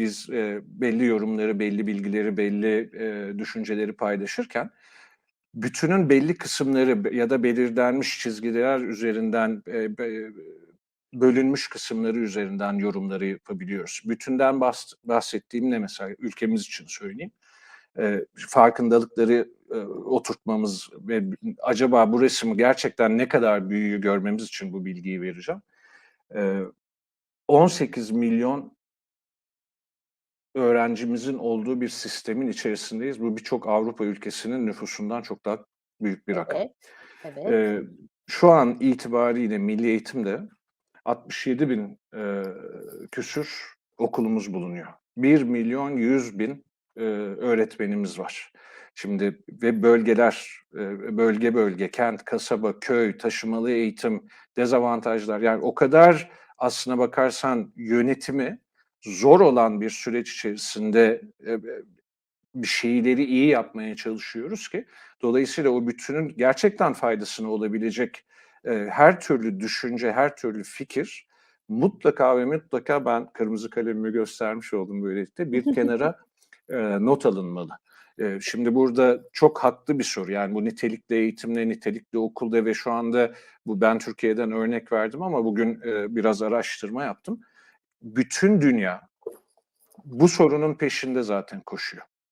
biz e, belli yorumları, belli bilgileri, belli e, düşünceleri paylaşırken bütünün belli kısımları ya da belirlenmiş çizgiler üzerinden e, bölünmüş kısımları üzerinden yorumları yapabiliyoruz. Bütünden bahs- bahsettiğim ne mesela ülkemiz için söyleyeyim. E, farkındalıkları e, oturtmamız ve acaba bu resmi gerçekten ne kadar büyüğü görmemiz için bu bilgiyi vereceğim. E, 18 milyon öğrencimizin olduğu bir sistemin içerisindeyiz. Bu birçok Avrupa ülkesinin nüfusundan çok daha büyük bir rakam. Evet. Evet. Ee, şu an itibariyle milli eğitimde 67 bin e, küsür okulumuz bulunuyor. 1 milyon 100 bin e, öğretmenimiz var. Şimdi ve bölgeler, e, bölge bölge, kent, kasaba, köy, taşımalı eğitim, dezavantajlar yani o kadar aslına bakarsan yönetimi zor olan bir süreç içerisinde e, e, bir şeyleri iyi yapmaya çalışıyoruz ki dolayısıyla o bütünün gerçekten faydasına olabilecek e, her türlü düşünce, her türlü fikir mutlaka ve mutlaka ben kırmızı kalemimi göstermiş oldum böylelikle bir kenara e, not alınmalı. E, şimdi burada çok haklı bir soru yani bu nitelikli eğitimle, nitelikli okulda ve şu anda bu ben Türkiye'den örnek verdim ama bugün e, biraz araştırma yaptım. Bütün dünya bu sorunun peşinde zaten koşuyor.